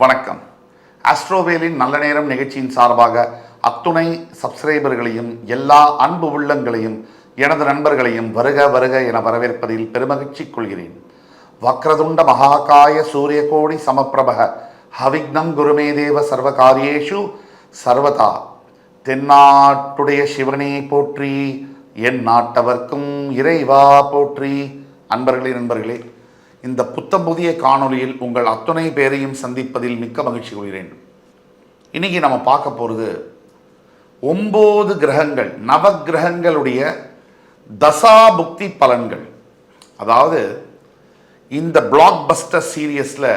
வணக்கம். ஆஸ்ட்ரோவேலின் நல்ல நேரம் நிகழ்ச்சியின் சார்பாக அத்துணை சப்ஸ்கிரைபர்களையும் எல்லா அன்பு உள்ளங்களையும் எனது நண்பர்களையும் வருக வருக என வரவேற்பதில் பெருமகிழ்ச்சி கொள்கிறேன். வக்ரதுண்ட மகாகாய சூரியகோடி சமப்பிரபக ஹவிக்னம் குருமே தேவ சர்வகாரியேஷு சர்வதா. தென்னாட்டுடைய சிவனே போற்றி என் நாட்டவர்க்கும் இறைவா போற்றி. அன்பர்களே நண்பர்களே இந்த புத்தம் புதிய காணொலியில் உங்கள் அத்துணை பேரையும் சந்திப்பதில் மிக்க மகிழ்ச்சி கொள்கிறேன். இன்னைக்கு நம்ம பார்க்க போகிறது ஒம்பது கிரகங்கள் நவ கிரகங்களுடைய தசாபுக்தி பலன்கள். அதாவது இந்த பிளாக் பஸ்டர் சீரியஸில்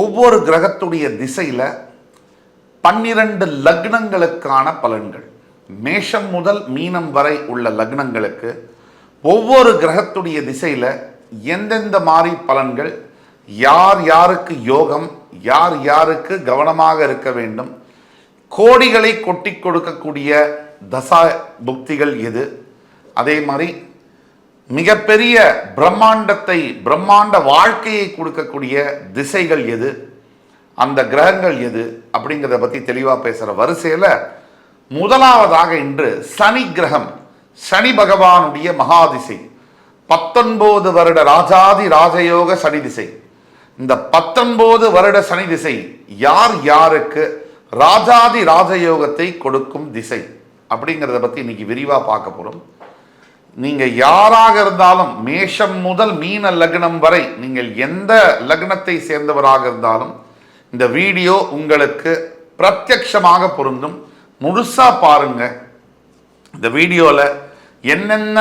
ஒவ்வொரு கிரகத்துடைய திசையில் பன்னிரண்டு லக்னங்களுக்கான பலன்கள். மேஷம் முதல் மீனம் வரை உள்ள லக்னங்களுக்கு ஒவ்வொரு கிரகத்துடைய திசையில் எந்தெந்த மாதிரி பலன்கள் யார் யாருக்கு யோகம் யார் யாருக்கு கவனமாக இருக்க வேண்டும் கோடிகளை கொட்டி கொடுக்கக்கூடிய தசா புக்திகள் எது? அதே மாதிரி மிகப்பெரிய பிரம்மாண்டத்தை பிரம்மாண்ட வாழ்க்கையை கொடுக்கக்கூடிய திசைகள் எது? அந்த கிரகங்கள் எது? அப்படிங்கிறத பற்றி தெளிவாக பேசுகிற வரிசையில் முதலாவதாக இன்று சனி கிரகம் சனி பகவானுடைய மகாதிசை. பத்தொன்பது வருட ராஜாதி ராஜயோக சனி திசை. இந்த பத்தொன்பது வருட சனி திசை யார் யாருக்கு ராஜாதி ராஜயோகத்தை கொடுக்கும் திசை? அப்படிங்கிறத பற்றி இன்னைக்கு விரிவாக பார்க்க போகிறோம் நீங்கள் யாராக இருந்தாலும் மேஷம் முதல் மீன லக்னம் வரை நீங்கள் எந்த லக்னத்தை சேர்ந்தவராக இருந்தாலும் இந்த வீடியோ உங்களுக்கு பிரத்யக்ஷமாக பொருந்தும். முழுசா பாருங்க. இந்த வீடியோவில் என்னென்ன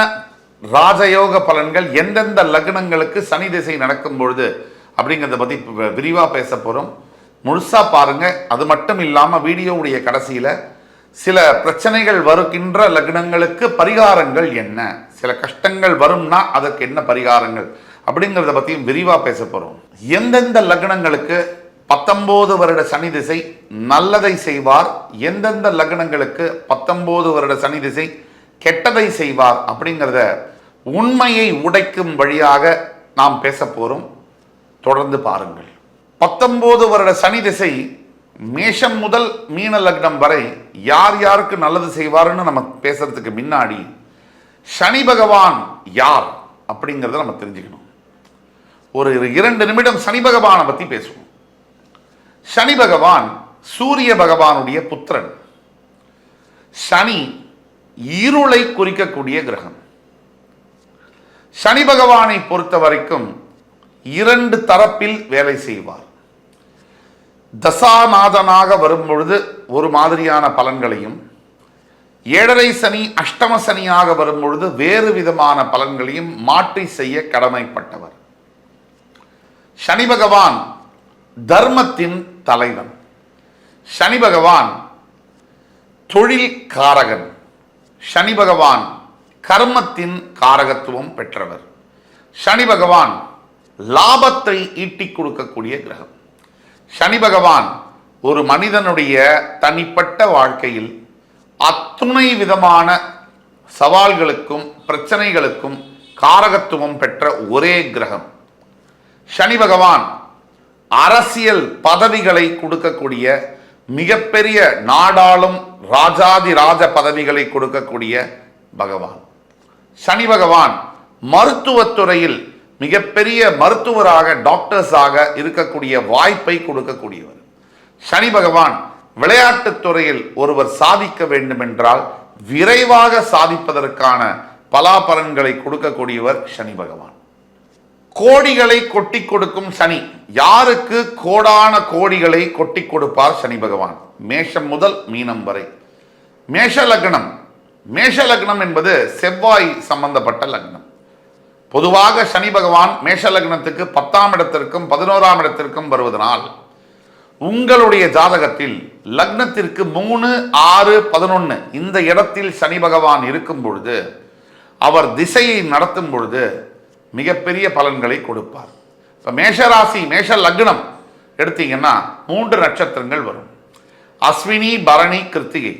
ராஜயோக பலன்கள் எந்தெந்த லக்னங்களுக்கு சனி திசை நடக்கும் பொழுது அப்படிங்கிறத பற்றி விரிவாக பேச போகிறோம் முழுசாக பாருங்க. அது மட்டும் இல்லாமல் வீடியோவுடைய கடைசியில் சில பிரச்சனைகள் வருகின்ற லக்னங்களுக்கு பரிகாரங்கள் என்ன? சில கஷ்டங்கள் வரும்னா அதற்கு என்ன பரிகாரங்கள்? அப்படிங்கிறத பற்றியும் விரிவாக பேச போகிறோம் எந்தெந்த லக்னங்களுக்கு பத்தொம்போது வருட சனி திசை நல்லதை செய்வார்? எந்தெந்த லக்னங்களுக்கு பத்தொம்போது வருட சனி திசை கெட்டதை செய்வார்? அப்படிங்கிறத உண்மையை உடைக்கும் வழியாக நாம் பேச போகிறோம் தொடர்ந்து பாருங்கள். பத்தொம்போது வருட சனி திசை மேஷம் முதல் மீன லக்னம் வரை யார் யாருக்கு நல்லது செய்வாருன்னு நம்ம பேசுறதுக்கு முன்னாடி சனி பகவான் யார் அப்படிங்கிறத நம்ம தெரிஞ்சுக்கணும். ஒரு இரண்டு நிமிடம் சனி பகவானை பற்றி பேசுவோம். சனி பகவான் சூரிய பகவானுடைய புத்திரன். சனி இருளை குறிக்கக்கூடிய கிரகம். சனி பகவானை பொறுத்த வரைக்கும் இரண்டு தரப்பில் வேலை செய்வார். தசாநாதனாக வரும்பொழுது ஒரு மாதிரியான பலன்களையும் ஏழரை சனி அஷ்டம சனியாக வரும்பொழுது வேறு விதமான பலன்களையும் மாற்றி செய்ய கடமைப்பட்டவர். சனி பகவான் தர்மத்தின் தலைவன். சனி பகவான் தொழில் காரகன் சனி பகவான் கர்மத்தின் காரகத்துவம் பெற்றவர். சனி பகவான் லாபத்தை ஈட்டிக் கொடுக்கக்கூடிய கிரகம். சனி பகவான் ஒரு மனிதனுடைய தனிப்பட்ட வாழ்க்கையில் அத்துணை விதமான சவால்களுக்கும் பிரச்சனைகளுக்கும் காரகத்துவம் பெற்ற ஒரே கிரகம். சனி பகவான் அரசியல் பதவிகளை கொடுக்கக்கூடிய மிகப்பெரிய நாடாளும் ராஜாதி ராஜ பதவிகளை கொடுக்கக்கூடிய பகவான். சனி பகவான் மருத்துவத்துறையில் மிகப்பெரிய மருத்துவராக டாக்டர்ஸாக இருக்கக்கூடிய வாய்ப்பை கொடுக்கக்கூடியவர். சனி பகவான் விளையாட்டுத் துறையில் ஒருவர் சாதிக்க வேண்டுமென்றால் விரைவாக சாதிப்பதற்கான பலாபலன்களை கொடுக்கக்கூடியவர் சனி பகவான். கோடிகளை கொட்டி கொடுக்கும் சனி யாருக்கு கோடான கோடிகளை கொட்டி கொடுப்பார் சனி பகவான்? மேஷம் முதல் மீனம் வரை. மேஷ லக்னம் மேஷ லக்னம் என்பது செவ்வாய் சம்பந்தப்பட்ட லக்னம். பொதுவாக சனி பகவான் மேஷ லக்னத்துக்கு பத்தாம் இடத்திற்கும் பதினோராம் இடத்திற்கும் வருவதனால் உங்களுடைய ஜாதகத்தில் லக்னத்திற்கு மூணு ஆறு பதினொன்று இந்த இடத்தில் சனி பகவான் இருக்கும் பொழுது அவர் திசையை நடத்தும் பொழுது மிகப்பெரிய பலன்களை கொடுப்பார். இப்போ மேஷராசி மேஷ லக்னம் எடுத்தீங்கன்னா மூன்று நட்சத்திரங்கள் வரும். அஸ்வினி பரணி கிருத்திகை.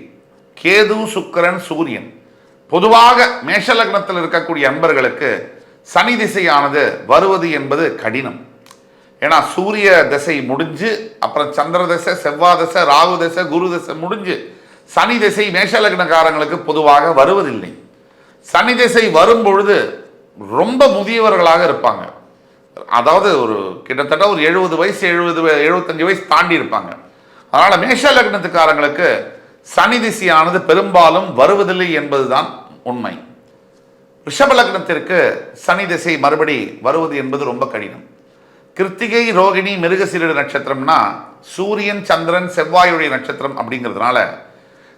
கேது சுக்கரன் சூரியன். பொதுவாக மேஷ லக்னத்தில் இருக்கக்கூடிய அன்பர்களுக்கு சனி திசையானது வருவது என்பது கடினம். ஏன்னா சூரிய திசை முடிஞ்சு அப்புறம் சந்திர திசை செவ்வாய் திசை ராகு திசை குரு திசை முடிஞ்சு சனி திசை மேஷலக்னக்காரங்களுக்கு பொதுவாக வருவதில்லை. சனி திசை வரும் பொழுது ரொம்ப முதியவர்களாக இருப்பாங்க. அதாவது ஒரு கிட்டத்தட்ட ஒரு எழுபது வயசு எழுபது எழுபத்தஞ்சு வயசு தாண்டி இருப்பாங்க. அதனால மேஷ லக்னத்துக்காரங்களுக்கு சனி திசையானது பெரும்பாலும் வருவதில்லை என்பதுதான் உண்மை. ரிஷபலக்னத்திற்கு சனி திசை மறுபடி வருவது என்பது ரொம்ப கடினம். கிருத்திகை ரோகிணி மிருகசீரடு நட்சத்திரம்னா சூரியன் சந்திரன் செவ்வாயுடைய நட்சத்திரம் அப்படிங்கிறதுனால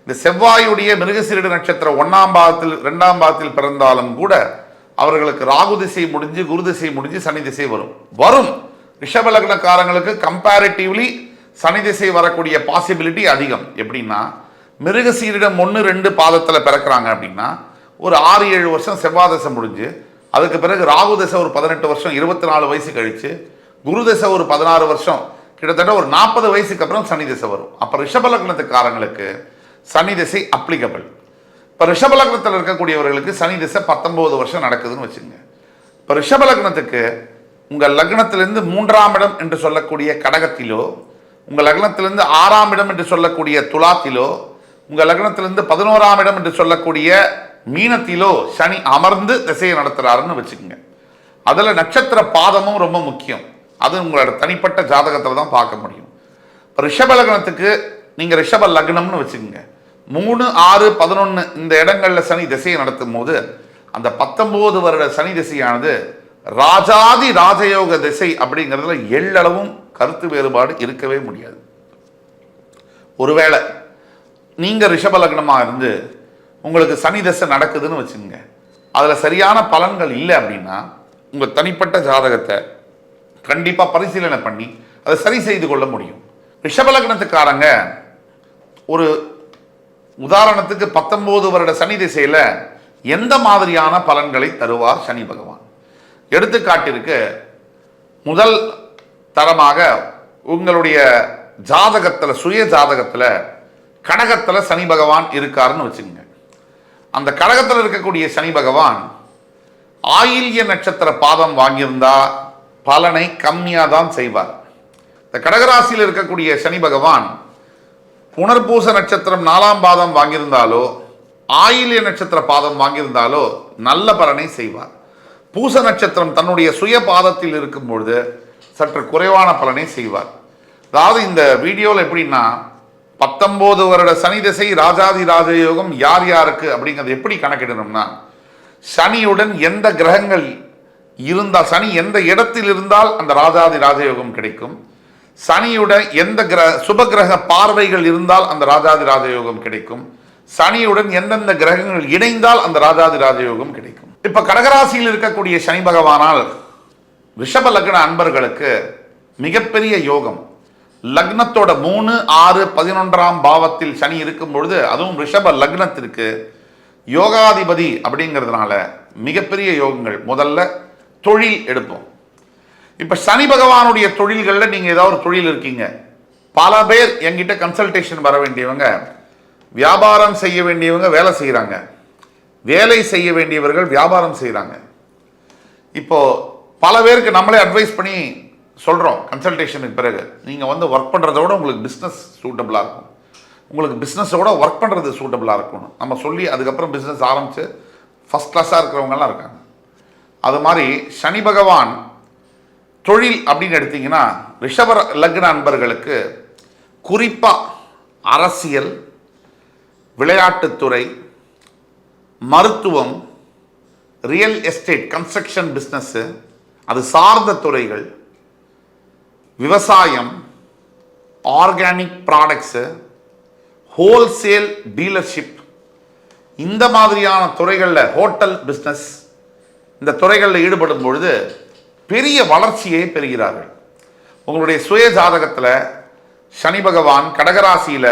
இந்த செவ்வாயுடைய மிருகசீரடு நட்சத்திரம் ஒன்னாம் பாகத்தில் ரெண்டாம் பாகத்தில் பிறந்தாலும் கூட அவர்களுக்கு ராகு திசை முடிஞ்சு குரு திசை முடிஞ்சு சனி திசை வரும். வரும். ரிஷபலக்னக்காரங்களுக்கு கம்பேரிட்டிவ்லி சனி திசை வரக்கூடிய பாசிபிலிட்டி அதிகம். எப்படின்னா மிருகசீரிடம் ஒன்று ரெண்டு பாதத்தில் பிறக்கிறாங்க அப்படின்னா ஒரு ஆறு ஏழு வருஷம் செவ்வாய் தசை முடிஞ்சு அதுக்கு பிறகு ராகு தசை ஒரு பதினெட்டு வருஷம் இருபத்தி நாலு வயசு கழித்து குரு தசை ஒரு பதினாறு வருஷம் கிட்டத்தட்ட ஒரு நாற்பது வயசுக்கு அப்புறம் சனி திசை வரும். அப்போ ரிஷபலக்னத்துக்காரங்களுக்கு சனி திசை அப்ளிகபிள் இப்போ ரிஷபலக்னத்தில் இருக்கக்கூடியவர்களுக்கு சனி திசை பத்தொம்போது வருஷம் நடக்குதுன்னு வச்சுங்க இப்போ ரிஷபலக்னத்துக்கு உங்கள் லக்னத்திலிருந்து மூன்றாம் இடம் என்று சொல்லக்கூடிய கடகத்திலோ உங்கள் லக்னத்திலிருந்து ஆறாம் இடம் என்று சொல்லக்கூடிய துலாத்திலோ உங்கள் லக்னத்திலிருந்து பதினோராம் இடம் என்று சொல்லக்கூடிய மீனத்திலோ சனி அமர்ந்து திசையை நடத்துகிறாருன்னு வச்சுக்கோங்க. அதில் நட்சத்திர பாதமும் ரொம்ப முக்கியம். அது உங்களோட தனிப்பட்ட ஜாதகத்தில் தான் பார்க்க முடியும். இப்போ ரிஷப லக்னத்துக்கு நீங்கள் ரிஷப லக்னம்னு வச்சுக்கோங்க. மூணு ஆறு பதினொன்று இந்த இடங்களில் சனி திசையை நடத்தும் போது அந்த பத்தொம்போது வருட சனி திசையானது ராஜாதி ராஜயோக திசை அப்படிங்கிறதுல எள்ளளவும் கருத்து வேறுபாடு இருக்கவே முடியாது. ஒருவேளை நீங்கள் ரிஷபலக்னமாக இருந்து உங்களுக்கு சனி தசை நடக்குதுன்னு வச்சுங்க அதில் சரியான பலன்கள் இல்லை அப்படின்னா உங்கள் தனிப்பட்ட ஜாதகத்தை கண்டிப்பாக பரிசீலனை பண்ணி அதை சரி செய்து கொள்ள முடியும். ரிஷபலக்னத்துக்காரங்க ஒரு உதாரணத்துக்கு பத்தொம்போது வருட சனி திசையில் எந்த மாதிரியான பலன்களை தருவார் சனி பகவான்? எடுத்துக்காட்டிற்கு முதல் தரமாக உங்களுடைய ஜாதகத்தில் சுய ஜாதகத்தில் கடகத்தில் சனி பகவான் இருக்காருன்னு வச்சுக்கோங்க. அந்த கடகத்தில் இருக்கக்கூடிய சனி பகவான் ஆயில்ய நட்சத்திர பாதம் வாங்கியிருந்தா பலனை கம்மியாக தான் செய்வார். இந்த கடகராசியில் இருக்கக்கூடிய சனி பகவான் புனர்பூச நட்சத்திரம் நாலாம் பாதம் வாங்கியிருந்தாலோ ஆயில்ய நட்சத்திர பாதம் வாங்கியிருந்தாலோ நல்ல பலனை செய்வார். பூச நட்சத்திரம் தன்னுடைய சுய பாதத்தில் இருக்கும் பொழுது சற்று குறைவான பலனை செய்வார். அதாவது இந்த வீடியோவில் எப்படின்னா பத்தொம்போது வருட சனி திசை ராஜாதி ராஜயோகம் யார் யாருக்கு அப்படிங்கிறது எப்படி கணக்கிடணும்னா சனியுடன் எந்த கிரகங்கள் இருந்தால் சனி எந்த இடத்தில் இருந்தால் அந்த ராஜாதி ராஜயோகம் கிடைக்கும். சனியுடன் எந்த கிரக சுப கிரக பார்வைகள் இருந்தால் அந்த ராஜாதி ராஜயோகம் கிடைக்கும். சனியுடன் எந்தெந்த கிரகங்கள் இணைந்தால் அந்த ராஜாதி ராஜயோகம் கிடைக்கும். இப்போ கடகராசியில் இருக்கக்கூடிய சனி பகவானால் ரிஷப லக்ன அன்பர்களுக்கு மிகப்பெரிய யோகம். லக்னத்தோட மூணு ஆறு பதினொன்றாம் பாவத்தில் சனி இருக்கும் பொழுது அதுவும் ரிஷப லக்னத்திற்கு யோகாதிபதி அப்படிங்கிறதுனால மிகப்பெரிய யோகங்கள். முதல்ல தொழில் எடுப்போம். இப்போ சனி பகவானுடைய தொழில்களில் நீங்கள் ஏதாவது ஒரு தொழில் இருக்கீங்க. பல பேர் என்கிட்ட கன்சல்டேஷன் வர வேண்டியவங்க வியாபாரம் செய்ய வேண்டியவங்க வேலை செய்கிறாங்க வேலை செய்ய வேண்டியவர்கள் வியாபாரம் செய்கிறாங்க இப்போ பல பேருக்கு நம்மளே அட்வைஸ் பண்ணி சொல்கிறோம் கன்சல்டேஷனுக்கு பிறகு. நீங்கள் வந்து ஒர்க் பண்ணுறத விட உங்களுக்கு பிஸ்னஸ் சூட்டபுளாக இருக்கும். உங்களுக்கு பிஸ்னஸோட ஒர்க் பண்ணுறது சூட்டபுளாக இருக்கணும். நம்ம சொல்லி அதுக்கப்புறம் பிஸ்னஸ் ஆரம்பித்து ஃபஸ்ட் கிளாஸாக இருக்கிறவங்கலாம் இருக்காங்க. அது மாதிரி சனி பகவான் தொழில் அப்படின்னு எடுத்தீங்கன்னா ரிஷப லக்ன அன்பர்களுக்கு குறிப்பாக அரசியல் விளையாட்டுத்துறை மருத்துவம் ரியல் எஸ்டேட் கன்ஸ்ட்ரக்ஷன் பிஸ்னஸ்ஸு அது சார்ந்த துறைகள் விவசாயம் ஆர்கானிக் ப்ராடக்ட்ஸு ஹோல்சேல் டீலர்ஷிப் இந்த மாதிரியான துறைகளில் ஹோட்டல் பிஸ்னஸ் இந்த துறைகளில் ஈடுபடும் பொழுது பெரிய வளர்ச்சியை பெறுகிறார்கள். உங்களுடைய சுய ஜாதகத்தில் சனி பகவான் கடகராசியில்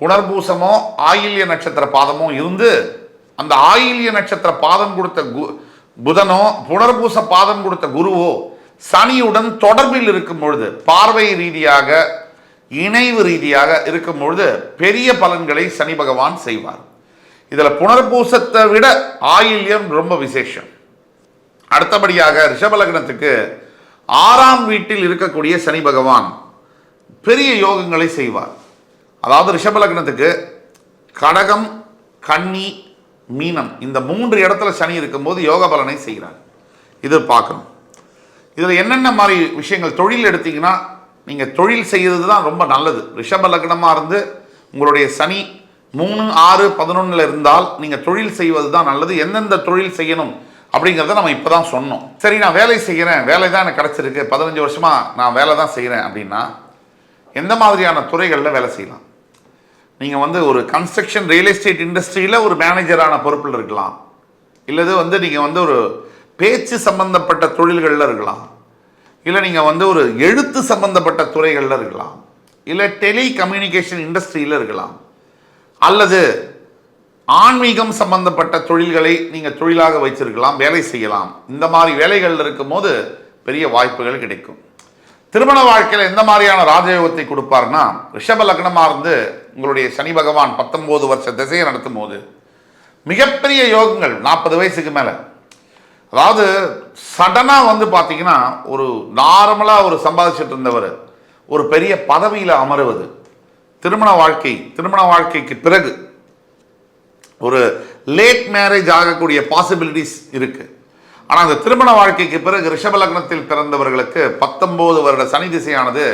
புனர்பூசமோ ஆயில்ய நட்சத்திர பாதமோ இருந்து அந்த ஆயில்ய நட்சத்திர பாதம் கொடுத்த கு புதனோ புனர்பூச பாதம் கொடுத்த குருவோ சனியுடன் தொடர்பில் இருக்கும் பொழுது பார்வை ரீதியாக இணைவு ரீதியாக இருக்கும் பொழுது பெரிய பலன்களை சனி பகவான் செய்வார். இதில் புனர்பூசத்தை விட ஆயில்யம் ரொம்ப விசேஷம். அடுத்தபடியாக ரிஷபலக்னத்துக்கு ஆறாம் வீட்டில் இருக்கக்கூடிய சனி பகவான் பெரிய யோகங்களை செய்வார். அதாவது ரிஷபலக்னத்துக்கு கடகம் கன்னி மீனம் இந்த மூன்று இடத்துல சனி இருக்கும்போது யோக பலனை செய்கிறார். இது பார்க்கணும். இதில் என்னென்ன மாதிரி விஷயங்கள் தொழில் எடுத்தீங்கன்னா நீங்கள் தொழில் செய்கிறது தான் ரொம்ப நல்லது. ரிஷப லக்னமாக இருந்து உங்களுடைய சனி மூணு ஆறு பதினொன்றில் இருந்தால் நீங்கள் தொழில் செய்வது தான் நல்லது. எந்தெந்த தொழில் செய்யணும் அப்படிங்கிறத நம்ம இப்போ தான் சொன்னோம். சரி நான் வேலை செய்கிறேன் வேலை தான் எனக்கு கிடச்சிருக்கு. பதினஞ்சு வருஷமாக நான் வேலை தான் செய்கிறேன் அப்படின்னா எந்த மாதிரியான துறைகளில் வேலை செய்யலாம்? நீங்கள் வந்து ஒரு கன்ஸ்ட்ரக்ஷன் ரியல் எஸ்டேட் இண்டஸ்ட்ரியில் ஒரு மேனேஜரான பொறுப்பில் இருக்கலாம். இல்லது வந்து நீங்கள் வந்து ஒரு பேச்சு சம்பந்தப்பட்ட தொழில்களில் இருக்கலாம். இல்லை நீங்கள் வந்து ஒரு எழுத்து சம்பந்தப்பட்ட துறைகளில் இருக்கலாம். இல்லை டெலி கம்யூனிகேஷன் இண்டஸ்ட்ரியில் இருக்கலாம். அல்லது ஆன்மீகம் சம்பந்தப்பட்ட தொழில்களை நீங்கள் தொழிலாக வைச்சிருக்கலாம் வேலை செய்யலாம். இந்த மாதிரி வேலைகளில் இருக்கும்போது பெரிய வாய்ப்புகள் கிடைக்கும். திருமண வாழ்க்கையில் எந்த மாதிரியான ராஜயோகத்தை கொடுப்பார்னா ரிஷப லக்னமாக இருந்து உங்களுடைய சனி பகவான் பத்தொம்போது வருஷ திசையை நடத்தும் போது மிகப்பெரிய யோகங்கள் நாற்பது வயசுக்கு மேலே அதாவது சடனாக வந்து பார்த்தீங்கன்னா ஒரு நார்மலாக ஒரு சம்பாதிச்சுட்டு இருந்தவர் ஒரு பெரிய பதவியில் அமருவது திருமண வாழ்க்கை திருமண வாழ்க்கைக்கு பிறகு ஒரு லேட் மேரேஜ் ஆகக்கூடிய பாசிபிலிட்டிஸ் இருக்குது ஆனால் அந்த திருமண வாழ்க்கைக்கு பிறகு ரிஷபலக்னத்தில் பிறந்தவர்களுக்கு பத்தொம்போது வருட சனி திசையானது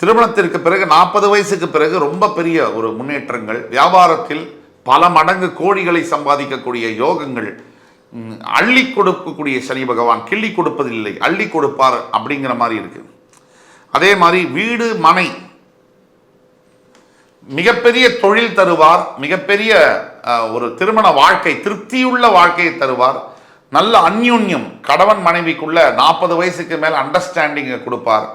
திருமணத்திற்கு பிறகு நாற்பது வயசுக்கு பிறகு ரொம்ப பெரிய ஒரு முன்னேற்றங்கள் வியாபாரத்தில் பல மடங்கு கோடிகளை சம்பாதிக்கக்கூடிய யோகங்கள் அள்ளி கொடுக்கக்கூடிய சனி பகவான் கிள்ளி கொடுப்பதில்லை. அள்ளி கொடுப்பார் அப்படிங்கிற மாதிரி இருக்கு. அதே மாதிரி வீடு மனை. மிகப்பெரிய தொழில் தருவார் மிகப்பெரிய ஒரு திருமண வாழ்க்கை திருப்தியுள்ள வாழ்க்கையை தருவார். நல்ல அந்யுன்யம் கணவன் மனைவிக்குள்ள நாற்பது வயசுக்கு மேல் அண்டர்ஸ்டாண்டிங்கை கொடுப்பார்.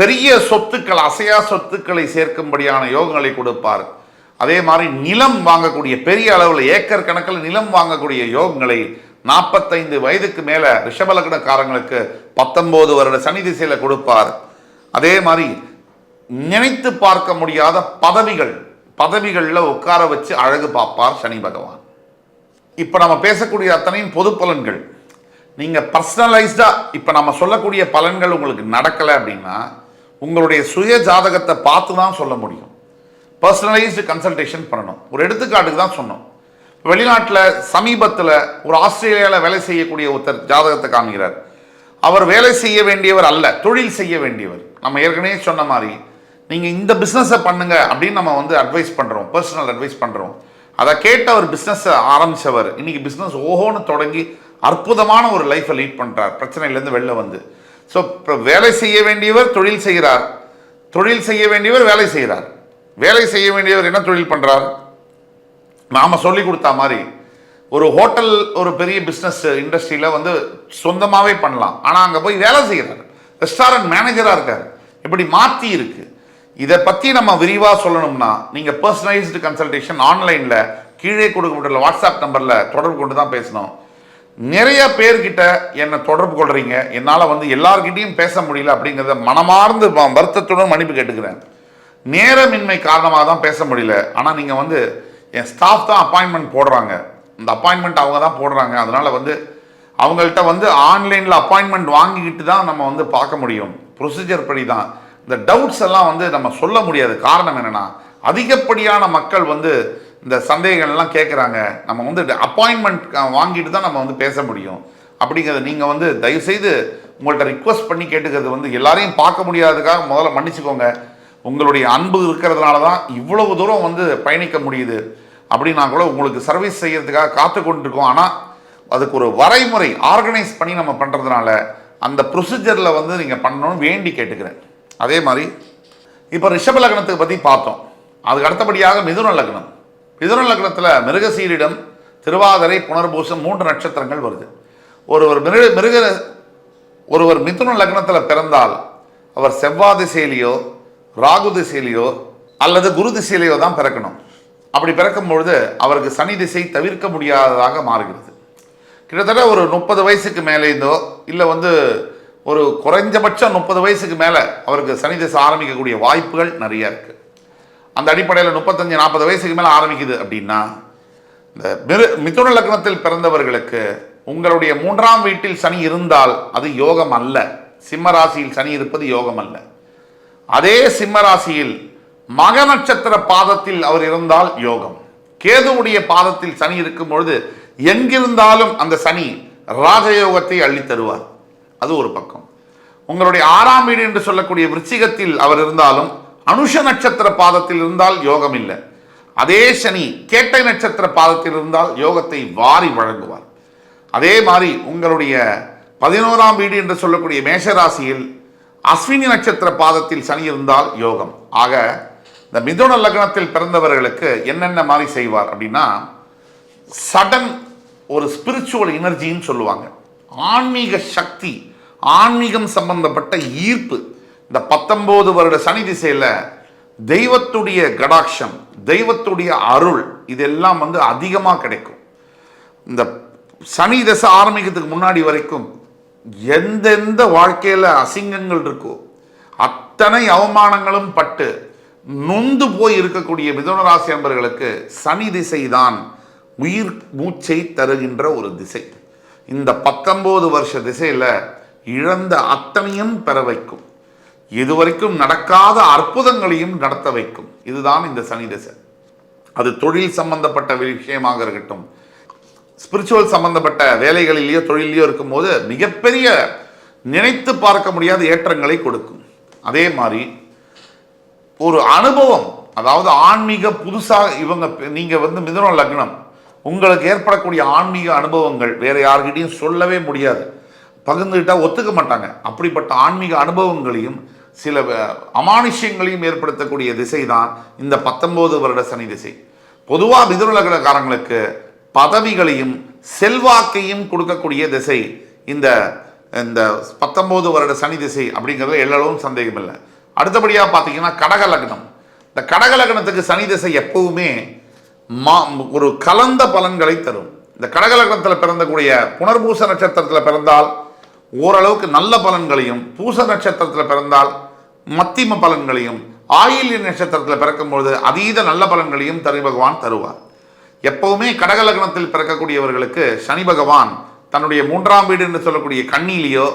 பெரிய சொத்துக்கள் அசையா சொத்துக்களை சேர்க்கும்படியான யோகங்களை கொடுப்பார். அதே மாதிரி நிலம் வாங்கக்கூடிய பெரிய அளவில் ஏக்கர் கணக்கில் நிலம் வாங்கக்கூடிய யோகங்களை நாற்பத்தைந்து வயதுக்கு மேலே ரிஷபலக்கணக்காரங்களுக்கு பத்தொன்பது வருட சனி திசையில் கொடுப்பார். அதே மாதிரி நினைத்து பார்க்க முடியாத பதவிகள் பதவிகளில் உட்கார வச்சு அழகு பார்ப்பார் சனி பகவான். இப்போ நம்ம பேசக்கூடிய அத்தனையும் பொது பலன்கள். நீங்கள் பர்சனலைஸ்டாக இப்போ நம்ம சொல்லக்கூடிய பலன்கள் உங்களுக்கு நடக்கலை அப்படின்னா உங்களுடைய சுய ஜாதகத்தை பார்த்து தான் சொல்ல முடியும். பர்சனலைஸ்டு கன்சல்டேஷன் பண்ணணும். ஒரு எடுத்துக்காட்டுக்கு தான் சொன்னோம். வெளிநாட்டில் சமீபத்தில் ஒரு ஆஸ்திரேலியாவில் வேலை செய்யக்கூடிய ஒருத்தர் ஜாதகத்தை காமிக்கிறார் அவர் வேலை செய்ய வேண்டியவர் அல்ல தொழில் செய்ய வேண்டியவர். நம்ம ஏற்கனவே சொன்ன மாதிரி நீங்கள் இந்த பிஸ்னஸை பண்ணுங்க அப்படின்னு நம்ம வந்து அட்வைஸ் பண்ணுறோம் பர்சனல் அட்வைஸ் பண்ணுறோம் அதை கேட்டு அவர் பிஸ்னஸை ஆரம்பித்தவர் இன்றைக்கி பிஸ்னஸ் ஓஹோன்னு தொடங்கி அற்புதமான ஒரு லைஃப்பை லீட் பண்ணுறார் பிரச்சனையிலேருந்து வெளில வந்து. ஸோ இப்போ வேலை செய்ய வேண்டியவர் தொழில் செய்கிறார் தொழில் செய்ய வேண்டியவர் வேலை செய்கிறார். வேலை செய்ய வேண்டியவர் என்ன தொழில் பண்ணுறார் நாம் சொல்லி கொடுத்தா மாதிரி ஒரு ஹோட்டல் ஒரு பெரிய பிஸ்னஸ் இண்டஸ்ட்ரியில் வந்து சொந்தமாகவே பண்ணலாம். ஆனால் அங்கே போய் வேலை செய்கிறார் ரெஸ்டாரண்ட் மேனேஜராக இருக்கார். இப்படி மாற்றி இருக்கு. இதை பற்றி நம்ம விரிவாக சொல்லணும்னா நீங்கள் பர்சனலைஸ்டு கன்சல்டேஷன் ஆன்லைனில் கீழே கொடுக்கப்பட்டுள்ள வாட்ஸ்அப் நம்பரில் தொடர்பு கொண்டு தான் பேசணும். நிறைய பேர்கிட்ட என்னை தொடர்பு கொள்கிறீங்க என்னால் வந்து எல்லார்கிட்டையும் பேச முடியல அப்படிங்கிறத மனமார்ந்து வருத்தத்துடன் மன்னிப்பு கேட்டுக்கிறேன். நேரமின்மை காரணமாக தான் பேச முடியல. ஆனால் நீங்கள் வந்து என் ஸ்டாஃப் தான் அப்பாயின்மெண்ட் போடுறாங்க. இந்த அப்பாயின்மெண்ட் அவங்க தான் போடுறாங்க. அதனால் வந்து அவங்கள்ட்ட வந்து ஆன்லைனில் அப்பாயின்மெண்ட் வாங்கிக்கிட்டு தான் நம்ம வந்து பார்க்க முடியும். ப்ரொசீஜர் படி தான் இந்த டவுட்ஸ் எல்லாம் வந்து நம்ம சொல்ல முடியாது. காரணம் என்னென்னா அதிகப்படியான மக்கள் வந்து இந்த சந்தேகங்கள்லாம் கேட்குறாங்க நம்ம வந்து அப்பாயின்மெண்ட் வாங்கிட்டு தான் நம்ம வந்து பேச முடியும். அப்படிங்கிறத நீங்கள் வந்து தயவுசெய்து உங்கள்கிட்ட ரிக்வஸ்ட் பண்ணி கேட்டுக்கிறது வந்து எல்லாரையும் பார்க்க முடியாததுக்காக முதல்ல மன்னிச்சுக்கோங்க. உங்களுடைய அன்பு இருக்கிறதுனால தான் இவ்வளவு தூரம் வந்து பயணிக்க முடியுது. அப்படின்னா கூட உங்களுக்கு சர்வீஸ் செய்கிறதுக்காக காத்து கொண்டிருக்கோம். ஆனால் அதுக்கு ஒரு வரைமுறை ஆர்கனைஸ் பண்ணி நம்ம பண்ணுறதுனால அந்த ப்ரொசீஜரில் வந்து நீங்கள் பண்ணணும்னு வேண்டி கேட்டுக்கிறேன். அதே மாதிரி இப்போ ரிஷப லக்னத்துக்கு பற்றி பார்த்தோம். அதுக்கு அடுத்தபடியாக மிதுன லக்னம். மிதுன லக்னத்தில் மிருகசீரிடம் திருவாதிரை புனர்பூசம் மூன்று நட்சத்திரங்கள் வருது. ஒருவர் மிருக மிருக ஒருவர் மிதுன லக்னத்தில் பிறந்தால் அவர் செவ்வாய் திசையிலையோ ராகு திசையிலையோ அல்லது குரு திசையிலையோ தான் பிறக்கணும். அப்படி பிறக்கும் பொழுது அவருக்கு சனி திசை தவிர்க்க முடியாததாக மாறுகிறது. கிட்டத்தட்ட ஒரு முப்பது வயசுக்கு மேலேருந்தோ இல்லை வந்து ஒரு குறைஞ்சபட்சம் முப்பது வயசுக்கு மேலே அவருக்கு சனி திசை ஆரம்பிக்கக்கூடிய வாய்ப்புகள் நிறைய இருக்குது அந்த அடிப்படையில் முப்பத்தஞ்சு நாற்பது வயசுக்கு மேலே ஆரம்பிக்குது அப்படின்னா இந்த மிரு மிதுன லக்னத்தில் பிறந்தவர்களுக்கு உங்களுடைய மூன்றாம் வீட்டில் சனி இருந்தால் அது யோகம் அல்ல. சிம்ம ராசியில் சனி இருப்பது யோகம் அல்ல. அதே சிம்ம ராசியில் மக நட்சத்திர பாதத்தில் அவர் இருந்தால் யோகம். கேதுவுடைய பாதத்தில் சனி இருக்கும் பொழுது எங்கிருந்தாலும் அந்த சனி ராஜயோகத்தை அள்ளி தருவார். அது ஒரு பக்கம். உங்களுடைய ஆறாம் வீடு என்று சொல்லக்கூடிய விருச்சிகத்தில் அவர் இருந்தாலும் அனுஷ நட்சத்திர பாதத்தில் இருந்தால் யோகம் இல்லை. அதே சனி கேட்டை நட்சத்திர பாதத்தில் இருந்தால் யோகத்தை வாரி வழங்குவார். அதே மாதிரி உங்களுடைய பதினோராம் வீடு என்று சொல்லக்கூடிய மேஷராசியில் அஸ்வினி நட்சத்திர பாதத்தில் சனி இருந்தால் யோகம். ஆக இந்த மிதுன லக்னத்தில் பிறந்தவர்களுக்கு என்னென்ன மாதிரி செய்வார் அப்படின்னா சடன் ஒரு ஸ்பிரிச்சுவல் எனர்ஜின்னு சொல்லுவாங்க. ஆன்மீக சக்தி ஆன்மீகம் சம்பந்தப்பட்ட ஈர்ப்பு. இந்த பத்தொம்போது வருட சனி திசையில் தெய்வத்துடைய கடாட்சம் தெய்வத்துடைய அருள் இதெல்லாம் வந்து அதிகமாக கிடைக்கும். இந்த சனி தசை ஆரம்பிக்கிறதுக்கு முன்னாடி வரைக்கும் எந்தெந்த வாழ்க்கையில் அசிங்கங்கள் இருக்கோ அத்தனை அவமானங்களும் பட்டு நொந்து போய் இருக்கக்கூடிய மிதுனராசி அன்பர்களுக்கு சனி திசை தான் உயிர் மூச்சை தருகின்ற ஒரு திசை. இந்த பத்தொம்போது வருஷ திசையில் இழந்த அத்தனையும் பெற வைக்கும். இதுவரைக்கும் நடக்காத அற்புதங்களையும் நடத்த வைக்கும். இதுதான் இந்த சனி திசை. அது தொழில் சம்பந்தப்பட்ட விஷயமாக இருக்கட்டும் ஸ்பிரிச்சுவல் சம்பந்தப்பட்ட வேலைகளிலேயோ தொழிலையோ இருக்கும்போது மிகப்பெரிய நினைத்து பார்க்க முடியாத ஏற்றங்களை கொடுக்கும். அதே மாதிரி ஒரு அனுபவம் அதாவது ஆன்மீக புதுசாக இவங்க நீங்கள் வந்து மிதுனம் லக்னம் உங்களுக்கு ஏற்படக்கூடிய ஆன்மீக அனுபவங்கள் வேறு யார்கிட்டையும் சொல்லவே முடியாது. பகிர்ந்துக்கிட்டால் ஒத்துக்க மாட்டாங்க. அப்படிப்பட்ட ஆன்மீக அனுபவங்களையும் சில அமானுஷ்யங்களையும் ஏற்படுத்தக்கூடிய திசை தான் இந்த பத்தொன்பது வருட சனி திசை. பொதுவாக மிதுன லக்னக்காரங்களுக்கு பதவிகளையும் செல்வாக்கையும் கொடுக்கக்கூடிய திசை இந்த இந்த பத்தொம்போது வருட சனி திசை அப்படிங்கிறதுல எல்லளவும் சந்தேகம் இல்லை அடுத்தபடியாக பார்த்தீங்கன்னா கடக லக்னம். இந்த கடக லக்னத்துக்கு சனி திசை எப்பவுமே மா ஒரு கலந்த பலன்களை தரும். இந்த கடக லக்னத்தில் பிறந்தக்கூடிய புனர்பூச நட்சத்திரத்தில் பிறந்தால் ஓரளவுக்கு நல்ல பலன்களையும் பூச நட்சத்திரத்தில் பிறந்தால் மத்திம பலன்களையும் ஆயில்ய நட்சத்திரத்தில் பிறக்கும்பொழுது அதீத நல்ல பலன்களையும் தனி பகவான் தருவார். எப்பவுமே கடகலக்னத்தில் பிறக்கக்கூடியவர்களுக்கு சனி பகவான் தன்னுடைய மூன்றாம் வீடு என்று சொல்லக்கூடிய கண்ணிலேயோ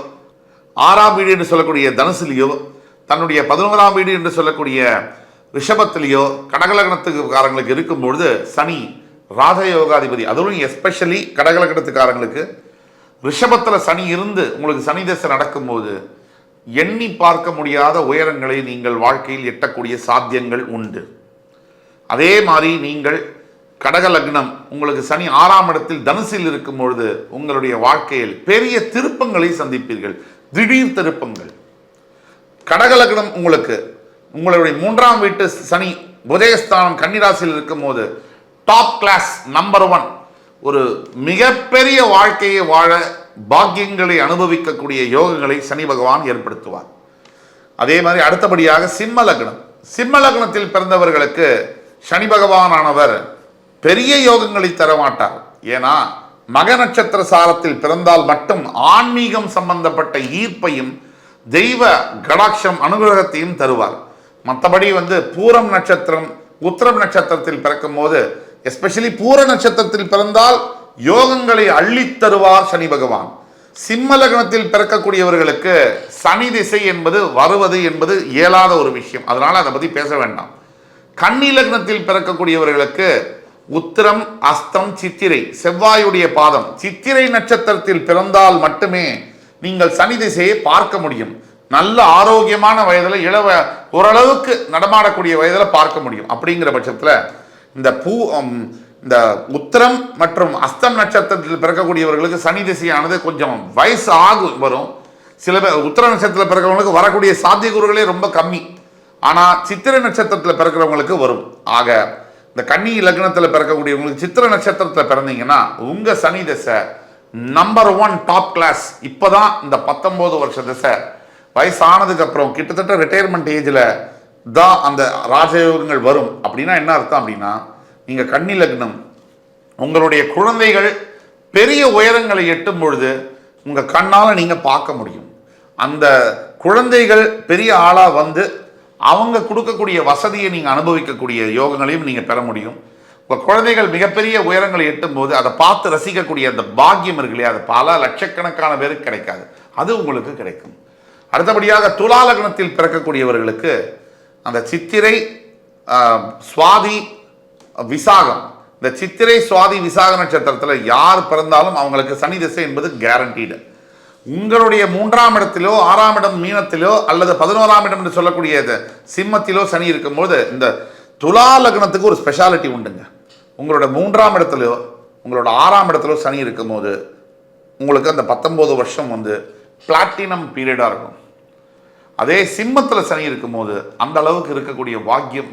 ஆறாம் வீடு என்று சொல்லக்கூடிய தனுசுலேயோ தன்னுடைய பதினோராம் வீடு என்று சொல்லக்கூடிய ரிஷபத்திலேயோ கடகலகணத்துக்காரங்களுக்கு இருக்கும்பொழுது சனி ராஜயோகாதிபதி. அதுவும் எஸ்பெஷலி கடகலகணத்துக்காரங்களுக்கு. ரிஷபத்தில் சனி இருந்து உங்களுக்கு சனி தசை நடக்கும்போது எண்ணி பார்க்க முடியாத உயரங்களை நீங்கள் வாழ்க்கையில் எட்டக்கூடிய சாத்தியங்கள் உண்டு. அதே மாதிரி நீங்கள் கடக லக்னம் உங்களுக்கு சனி ஆறாம் இடத்தில் தனுசில் இருக்கும் பொழுது உங்களுடைய வாழ்க்கையில் பெரிய திருப்பங்களை சந்திப்பீர்கள். திடீர் திருப்பங்கள். கடக லக்னம் உங்களுக்கு உங்களுடைய மூன்றாம் வீட்டு சனி புதயஸ்தானம் கன்னிராசியில் இருக்கும்போது டாப் கிளாஸ் நம்பர் ஒன் ஒரு மிகப்பெரிய வாழ்க்கையை வாழ பாக்கியங்களை அனுபவிக்கக்கூடிய யோகங்களை சனி பகவான் ஏற்படுத்துவார். அதே மாதிரி அடுத்தபடியாக சிம்ம லக்னம். சிம்ம லக்னத்தில் பிறந்தவர்களுக்கு சனி பகவானானவர் பெரிய யோகங்களை தரமாட்டார். ஏன்னா மக நட்சத்திர சாரத்தில் பிறந்தால் மட்டும் ஆன்மீகம் சம்பந்தப்பட்ட ஈர்ப்பையும் தெய்வ கடாட்சம் அனுகிரகத்தையும் தருவார். மற்றபடி வந்து பூரம் நட்சத்திரம் உத்திரம் நட்சத்திரத்தில் பிறக்கும் போது எஸ்பெஷலி பூர நட்சத்திரத்தில் பிறந்தால் யோகங்களை அள்ளித் தருவார் சனி பகவான். சிம்ம லக்னத்தில் பிறக்கக்கூடியவர்களுக்கு சனி திசை என்பது வருவது என்பது இயலாத ஒரு விஷயம். அதனால அதை பத்தி பேச வேண்டாம். கன்னி லக்னத்தில் பிறக்கக்கூடியவர்களுக்கு உத்திரம் அஸ்தம் சித்திரை. செவ்வாயுடைய பாதம். சித்திரை நட்சத்திரத்தில் பிறந்தால் மட்டுமே நீங்கள் சனி திசையை பார்க்க முடியும். நல்ல ஆரோக்கியமான வயதில் இளவ ஓரளவுக்கு நடமாடக்கூடிய வயதில் பார்க்க முடியும். அப்படிங்கிற பட்சத்தில் இந்த பூ இந்த உத்திரம் மற்றும் அஸ்தம் நட்சத்திரத்தில் பிறக்கக்கூடியவர்களுக்கு சனி திசையானது கொஞ்சம் வயசு ஆகும் வரும். சில பேர் உத்திர நட்சத்திரத்தில் பிறக்கிறவங்களுக்கு வரக்கூடிய சாத்தியக்கூறுகளே ரொம்ப கம்மி. ஆனால் சித்திரை நட்சத்திரத்தில் பிறக்கிறவங்களுக்கு வரும். ஆக இந்த கன்னி லக்னத்தில் பிறக்கக்கூடியவங்களுக்கு சித்திர நட்சத்திரத்தில் பிறந்தீங்கன்னா உங்கள் சனி தசை நம்பர் ஒன் டாப் கிளாஸ் இப்போ தான் இந்த பத்தொம்போது வருஷ தசை. வயசானதுக்கு அப்புறம் கிட்டத்தட்ட ரிட்டையர்மெண்ட் ஏஜில் தான் அந்த ராஜயோகங்கள் வரும். அப்படின்னா என்ன அர்த்தம் அப்படின்னா நீங்கள் கன்னி லக்னம் உங்களுடைய குழந்தைகள் பெரிய உயரங்களை எட்டும் பொழுது உங்கள் கண்ணால் நீங்கள் பார்க்க முடியும். அந்த குழந்தைகள் பெரிய ஆளாக வந்து அவங்க கொடுக்கக்கூடிய வசதியை நீங்கள் அனுபவிக்கக்கூடிய யோகங்களையும் நீங்கள் பெற முடியும். உங்கள் குழந்தைகள் மிகப்பெரிய உயரங்களை எட்டும் போது அதை பார்த்து ரசிக்கக்கூடிய அந்த பாக்கியம் இருக்கு இல்லையா? அது பல லட்சக்கணக்கான பேருக்கு கிடைக்காது. அது உங்களுக்கு கிடைக்கும். அடுத்தபடியாக துலா லக்னத்தில் பிறக்கக்கூடியவர்களுக்கு அந்த சித்திரை சுவாதி விசாகம். இந்த சித்திரை சுவாதி விசாக நட்சத்திரத்தில் யார் பிறந்தாலும் அவங்களுக்கு சனி திசை என்பது கேரண்டீடு உங்களுடைய மூன்றாம் இடத்திலோ ஆறாம் இடம் மீனத்திலோ அல்லது பதினோராம் இடம் என்று சொல்லக்கூடிய சிம்மத்திலோ சனி இருக்கும்போது இந்த துலா லக்னத்துக்கு ஒரு ஸ்பெஷாலிட்டி உண்டுங்க. உங்களோட மூன்றாம் இடத்துலையோ உங்களோட ஆறாம் இடத்திலோ சனி இருக்கும்போது உங்களுக்கு அந்த பத்தொம்போது வருஷம் வந்து பிளாட்டினம் பீரியடாக இருக்கும். அதே சிம்மத்தில் சனி இருக்கும்போது அந்த அளவுக்கு இருக்கக்கூடிய வாக்கியம்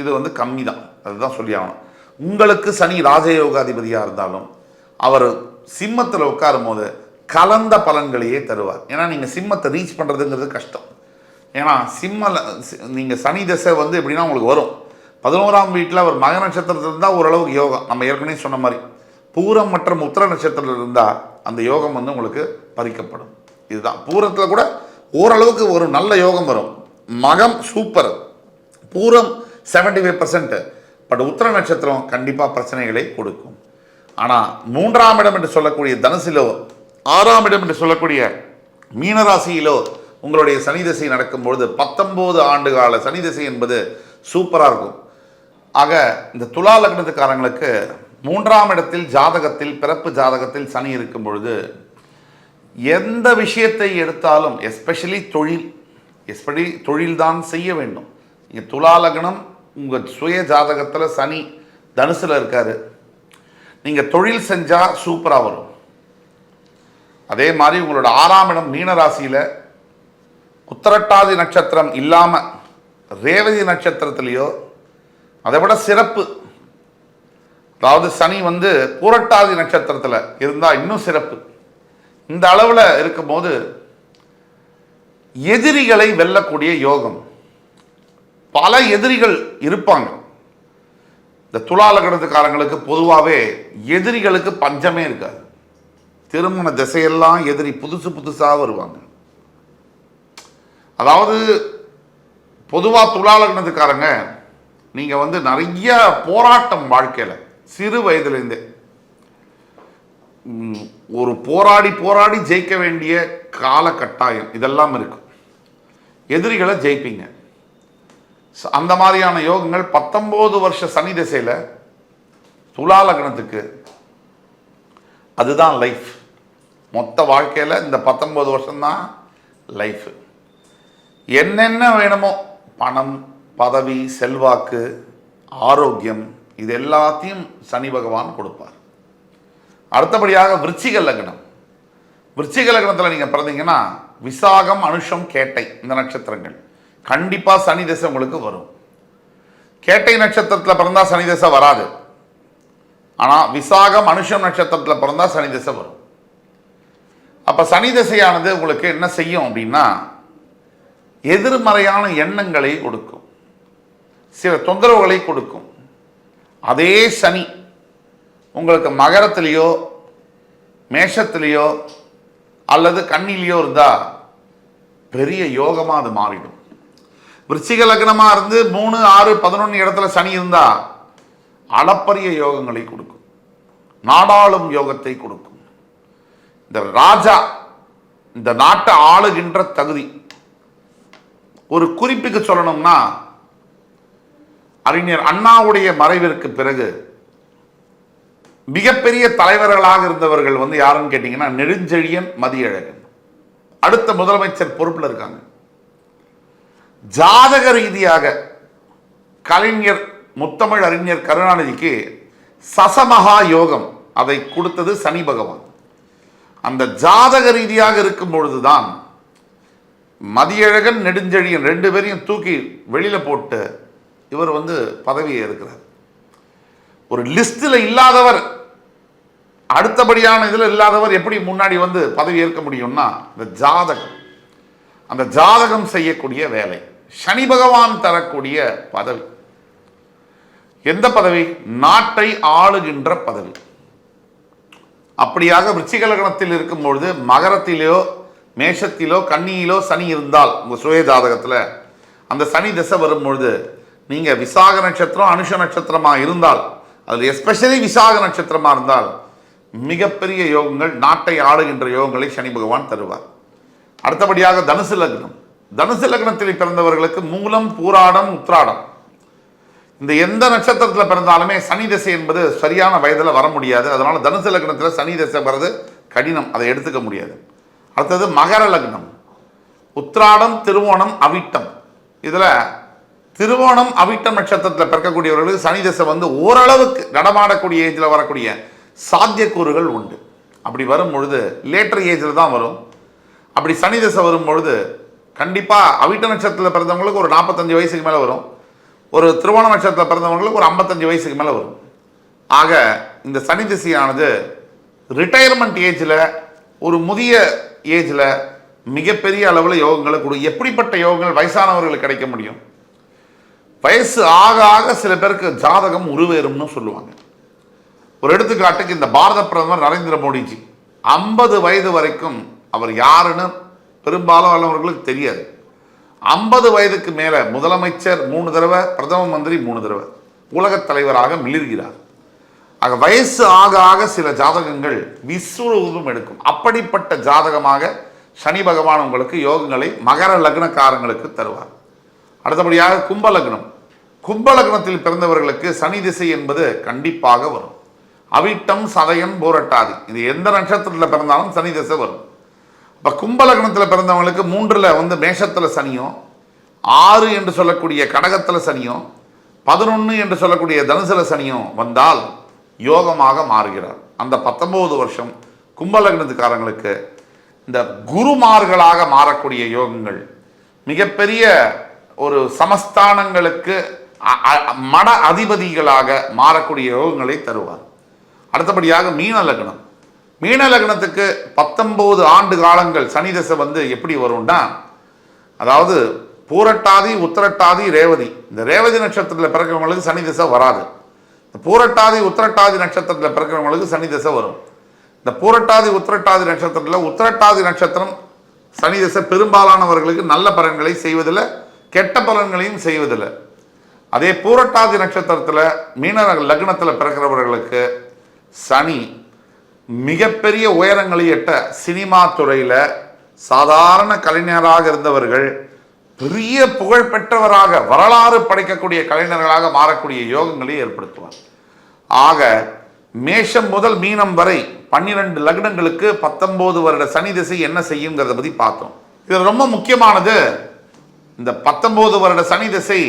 இது வந்து கம்மி தான் அதுதான் சொல்லி ஆகணும். உங்களுக்கு சனி ராஜயோகாதிபதியாக இருந்தாலும் அவர் சிம்மத்தில் உட்காரும் போது கலந்த பலன்களையே தருவார். ஏன்னா நீங்கள் சிம்மத்தை ரீச் பண்ணுறதுங்கிறது கஷ்டம். ஏன்னா சிம்மல நீங்கள் சனி தசை வந்து எப்படின்னா உங்களுக்கு வரும். பதினோராம் வீட்டில் அவர் மக நட்சத்திரத்தில் இருந்தால் ஓரளவுக்கு யோகம். நம்ம ஏற்கனவே சொன்ன மாதிரி பூரம் மற்றும் உத்திர நட்சத்திரத்தில் இருந்தால் அந்த யோகம் வந்து உங்களுக்கு பறிக்கப்படும். இதுதான். பூரத்தில் கூட ஓரளவுக்கு ஒரு நல்ல யோகம் வரும். மகம் சூப்பர் பூரம் 75% ஃபைவ் பர்சன்ட்டு பட் உத்திர நட்சத்திரம் கண்டிப்பாக பிரச்சனைகளை கொடுக்கும். ஆனால் மூன்றாம் இடம் என்று சொல்லக்கூடிய தனுசிலோ ஆறாம் இடம் என்று சொல்லக்கூடிய மீனராசியிலோ உங்களுடைய சனி திசை நடக்கும்பொழுது பத்தொம்போது ஆண்டு கால சனி திசை என்பது சூப்பராக இருக்கும். ஆக இந்த துலா லக்னத்துக்காரங்களுக்கு மூன்றாம் இடத்தில் ஜாதகத்தில் பிறப்பு ஜாதகத்தில் சனி இருக்கும் பொழுது எந்த விஷயத்தை எடுத்தாலும் எஸ்பெஷலி தொழில் எஸ்பெஷலி தொழில்தான் செய்ய வேண்டும். இங்கே துலா லக்னம் உங்கள் சுய ஜாதகத்தில் சனி தனுசில் இருக்காரு. நீங்கள் தொழில் செஞ்சால் சூப்பராக வரும். அதே மாதிரி உங்களோட ஆறாம் இடம் மீனராசியில் உத்தரட்டாதி நட்சத்திரம் இல்லாமல் ரேவதி நட்சத்திரத்திலேயோ அதை விட சிறப்பு. அதாவது சனி வந்து பூரட்டாதி நட்சத்திரத்தில் இருந்தால் இன்னும் சிறப்பு. இந்த அளவில் இருக்கும்போது எதிரிகளை வெல்லக்கூடிய யோகம். பல எதிரிகள் இருப்பாங்க. இந்த துலாலகணத்துக்காரங்களுக்கு பொதுவாகவே எதிரிகளுக்கு பஞ்சமே இருக்காது. திருமண திசையெல்லாம் எதிரி புதுசு புதுசாக வருவாங்க. அதாவது பொதுவாக துலாலக்னத்துக்காரங்க நீங்கள் வந்து நிறைய போராட்டம் வாழ்க்கையில் சிறு வயதுலேருந்தே. ஒரு போராடி போராடி ஜெயிக்க வேண்டிய கால கட்டாயம் இதெல்லாம் இருக்கும் எதிரிகளை ஜெயிப்பீங்க. அந்த மாதிரியான யோகங்கள் பத்தொம்போது வருஷ சனி திசையில் துலா லக்னத்துக்கு அதுதான் லைஃப் மொத்த வாழ்க்கையில் இந்த பத்தொம்போது வருஷம்தான் லைஃபு என்னென்ன வேணுமோ பணம் பதவி செல்வாக்கு ஆரோக்கியம் இது எல்லாத்தையும் சனி பகவான் கொடுப்பார். அடுத்தபடியாக விருச்சிக லக்னம். விருச்சிக லக்னத்தில் நீங்கள் பிறந்தீங்கன்னா விசாகம் அனுஷம் கேட்டை இந்த நட்சத்திரங்கள். கண்டிப்பாக சனி திசை உங்களுக்கு வரும். கேட்டை நட்சத்திரத்தில் பிறந்தா சனி திசை வராது. ஆனால் விசாகம் அனுஷம் நட்சத்திரத்தில் பிறந்தா சனி திசை வரும். அப்போ சனி திசையானது உங்களுக்கு என்ன செய்யும் அப்படின்னா எதிர்மறையான எண்ணங்களை கொடுக்கும். சில தொந்தரவுகளை கொடுக்கும். அதே சனி உங்களுக்கு மகரத்திலேயோ மேஷத்திலேயோ அல்லது கண்ணிலேயோ இருந்தால் பெரிய யோகமாக அது மாறிடும். விருச்சிக லக்னமாக இருந்து மூணு ஆறு பதினொன்று இடத்துல சனி இருந்தால் அளப்பரிய யோகங்களை கொடுக்கும். நாடாளும் யோகத்தை கொடுக்கும். இந்த ராஜா இந்த நாட்டை ஆளுகின்ற தகுதி. ஒரு குறிப்புக்கு சொல்லணும்னா அறிஞர் அண்ணாவுடைய மறைவிற்கு பிறகு மிகப்பெரிய தலைவர்களாக இருந்தவர்கள் வந்து யாருன்னு கேட்டிங்கன்னா நெடுஞ்செழியன் மதியழகன். அடுத்த முதலமைச்சர் பொறுப்பில் இருக்காங்க. ஜாதக ரீதியாக கலைஞர் முத்தமிழ் அறிஞர் கருணாநிதிக்கு சசமகா யோகம் அதை கொடுத்தது சனி பகவான். அந்த ஜாதக ரீதியாக இருக்கும் பொழுதுதான் மதியழகன் நெடுஞ்செழியன் ரெண்டு பேரையும் தூக்கி வெளியில் போட்டு இவர் வந்து பதவியை இருக்கிறார் ஒரு லிஸ்டில் இல்லாதவர் அடுத்தபடியான இதில் இல்லாதவர் எப்படி முன்னாடி வந்து பதவி ஏற்க முடியும்னா இந்த ஜாதகம். அந்த ஜாதகம் செய்யக்கூடிய வேலை. சனி பகவான் தரக்கூடிய பதவி. எந்த பதவி? நாட்டை ஆளுகின்ற பதவி. அப்படியாக விருச்சிக லக்னத்தில் இருக்கும் பொழுது மகரத்திலோ மேஷத்திலோ கன்னியிலோ சனி இருந்தால் உங்கள் சுய ஜாதகத்தில் அந்த சனி திசை வரும் பொழுது நீங்கள் விசாக நட்சத்திரம் அனுஷ நட்சத்திரமாக இருந்தால் அதில் எஸ்பெஷலி விசாக நட்சத்திரமாக இருந்தால் மிகப்பெரிய யோகங்கள் நாட்டை ஆளுகின்ற யோகங்களை சனி பகவான் தருவார். அடுத்தபடியாக தனுசு லக்னம். தனுசு லக்னத்தில் பிறந்தவர்களுக்கு மூலம் பூராடம் உத்ராடம் இந்த எந்த நட்சத்திரத்தில் பிறந்தாலுமே சனி தசை என்பது சரியான வயதில் வர முடியாது. அதனால் தனுசு லக்னத்தில் சனி தசை வர்றது கடினம். அதை எடுத்துக்க முடியாது. அடுத்தது மகர லக்னம். உத்ராடம் திருவோணம் அவிட்டம். இதில் திருவோணம் அவிட்டம் நட்சத்திரத்தில் பிறக்கக்கூடியவர்களுக்கு சனி தசை வந்து ஓரளவுக்கு நடமாடக்கூடிய ஏஜில் வரக்கூடிய சாத்தியக்கூறுகள் உண்டு. அப்படி வரும் பொழுது லேட்டர் ஏஜில் தான் வரும். அப்படி சனி தசை வரும் பொழுது கண்டிப்பாக அவிட்ட நட்சத்திரத்தில் பிறந்தவங்களுக்கு ஒரு நாற்பத்தஞ்சு வயசுக்கு மேலே வரும். ஒரு திருவோண நட்சத்திரத்தில் பிறந்தவங்களுக்கு ஒரு ஐம்பத்தஞ்சு வயசுக்கு மேலே வரும். ஆக இந்த சனி திசையானது ரிட்டையர்மெண்ட் ஏஜில் ஒரு முதிய ஏஜில் மிகப்பெரிய அளவில் யோகங்களை கொடு எப்படிப்பட்ட யோகங்கள் வயசானவர்களுக்கு கிடைக்க முடியும்? வயசு ஆக ஆக சில பேருக்கு ஜாதகம் உருவேறும்னு சொல்லுவாங்க. ஒரு எடுத்துக்காட்டுக்கு இந்த பாரத பிரதமர் நரேந்திர மோடிஜி ஐம்பது வயது வரைக்கும் அவர் யாருன்னு பெரும்பாலும் உள்ளவர்களுக்கு தெரியாது. ஐம்பது வயதுக்கு மேலே முதலமைச்சர் மூணு தடவை பிரதம மந்திரி மூணு தடவை. உலகத் தலைவராக மிளிர்கிறார். ஆக வயசு ஆக ஆக சில ஜாதகங்கள் விஸ்வரூபம் எடுக்கும். அப்படிப்பட்ட ஜாதகமாக சனி பகவான் உங்களுக்கு யோகங்களை மகர லக்னக்காரங்களுக்கு தருவார். அடுத்தபடியாக கும்ப லக்னம். கும்ப லக்னத்தில் பிறந்தவர்களுக்கு சனி திசை என்பது கண்டிப்பாக வரும். அவிட்டம் சதயம் போரட்டாதி. இது எந்த நட்சத்திரத்தில் பிறந்தாலும் சனி திசை வரும். இப்போ கும்பலகணத்தில் பிறந்தவங்களுக்கு மூன்றில் வந்து மேஷத்தில் சனியும் ஆறு என்று சொல்லக்கூடிய கடகத்தில் சனியும் பதினொன்று என்று சொல்லக்கூடிய தனுசுல சனியும் வந்தால் யோகமாக மாறுகிறார். அந்த பத்தொன்பது வருஷம் கும்பலகணத்துக்காரங்களுக்கு இந்த குருமார்களாக மாறக்கூடிய யோகங்கள் மிகப்பெரிய ஒரு சமஸ்தானங்களுக்கு மட அதிபதிகளாக மாறக்கூடிய யோகங்களை தருவார். அடுத்தபடியாக மீன லக்னம் மீன லக்னத்துக்கு பத்தொன்பது ஆண்டு காலங்கள் சனி தசை வந்து எப்படி வரும்னா அதாவது பூரட்டாதி உத்திரட்டாதி ரேவதி. இந்த ரேவதி நட்சத்திரத்தில் பிறக்கிறவங்களுக்கு சனி தசை வராது. இந்த பூரட்டாதி உத்திரட்டாதி நட்சத்திரத்தில் பிறக்கிறவங்களுக்கு சனி தசை வரும். இந்த பூரட்டாதி உத்திரட்டாதி நட்சத்திரத்தில் உத்திரட்டாதி நட்சத்திரம் சனி தசை பெரும்பாலானவர்களுக்கு நல்ல பலன்களை செய்வதில்லை கெட்ட பலன்களையும் செய்வதில்லை. அதே பூரட்டாதி நட்சத்திரத்தில் மீன லக்னத்தில் பிறக்கிறவர்களுக்கு சனி மிகப்பெரிய உயரங்களை எட்ட சினிமா துறையில் சாதாரண கலைஞராக இருந்தவர்கள் பெரிய புகழ் பெற்றவராக வரலாறு படைக்கக்கூடிய கலைஞர்களாக மாறக்கூடிய யோகங்களை ஏற்படுத்துவார். ஆக மேஷம் முதல் மீனம் வரை பன்னிரண்டு லக்னங்களுக்கு பத்தொன்பது வருட சனி திசை என்ன செய்யுங்கிறத பற்றி பார்த்தோம். இது ரொம்ப முக்கியமானது இந்த பத்தொன்பது வருட சனி திசை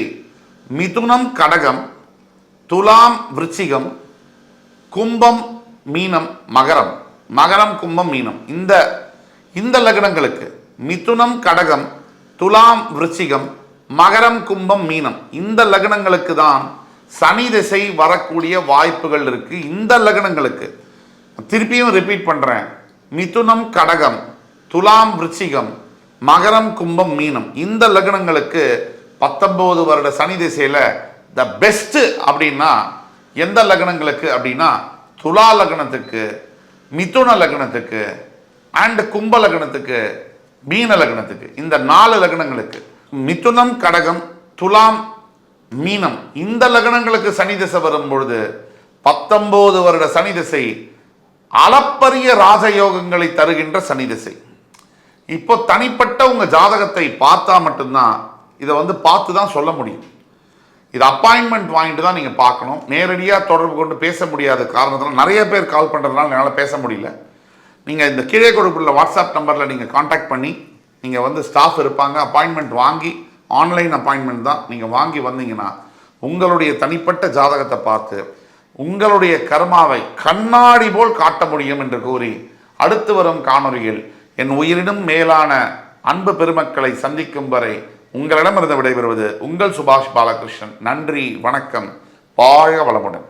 மிதுனம் கடகம் துலாம் விருச்சிகம் கும்பம் மீனம் மகரம். மகரம் கும்பம் மீனம். இந்த இந்த லக்னங்களுக்கு மிதுனம் கடகம் துலாம் விருச்சிகம் மகரம் கும்பம் மீனம். இந்த லக்னங்களுக்கு தான் சனி திசை வரக்கூடிய வாய்ப்புகள் இருக்கு. இந்த லக்னங்களுக்கு திருப்பியும் ரிப்பீட் பண்றேன். மிதுனம் கடகம் துலாம் விருச்சிகம் மகரம் கும்பம் மீனம். இந்த லக்னங்களுக்கு பத்தொன்பது வருட சனி திசையில த பெஸ்ட் அப்படின்னா எந்த லக்னங்களுக்கு அப்படின்னா துலா லக்னத்துக்கு மிதுன லக்னத்துக்கு அண்ட் கும்ப லக்னத்துக்கு மீன லக்னத்துக்கு இந்த நாலு லக்னங்களுக்கு மிதுனம் கடகம் துலாம் மீனம் இந்த லக்னங்களுக்கு சனி திசை வரும் பொழுது பத்தொன்பது வருட சனி திசை அளப்பரிய ராஜயோகங்களை தருகின்ற சனி திசை. இப்போ தனிப்பட்ட உங்கள் ஜாதகத்தை பார்த்தா மட்டும்தான் இதை வந்து பார்த்து தான் சொல்ல முடியும். இது அப்பாயின்மெண்ட் வாங்கிட்டு தான் நீங்கள் பார்க்கணும். நேரடியாக தொடர்பு கொண்டு பேச முடியாத காரணத்தில் நிறைய பேர் கால் பண்ணுறதுனால என்னால் பேச முடியல. நீங்கள் இந்த கீழே கொடுப்புள்ள வாட்ஸ்அப் நம்பரில் நீங்கள் காண்டாக்ட் பண்ணி நீங்கள் வந்து ஸ்டாஃப் இருப்பாங்க அப்பாயின்மெண்ட் வாங்கி ஆன்லைன் அப்பாயின்மெண்ட் தான் நீங்கள் வாங்கி வந்தீங்கன்னா உங்களுடைய தனிப்பட்ட ஜாதகத்தை பார்த்து உங்களுடைய கர்மாவை கண்ணாடி போல் காட்ட முடியும் என்று கூறி அடுத்து வரும் காணொலியில் என் உயிரினும் மேலான அன்பு பெருமக்களை சந்திக்கும் வரை உங்களிடமிருந்து விடைபெறுவது உங்கள் சுபாஷ் பாலகிருஷ்ணன். நன்றி வணக்கம். வாழ்க வளமுடன்.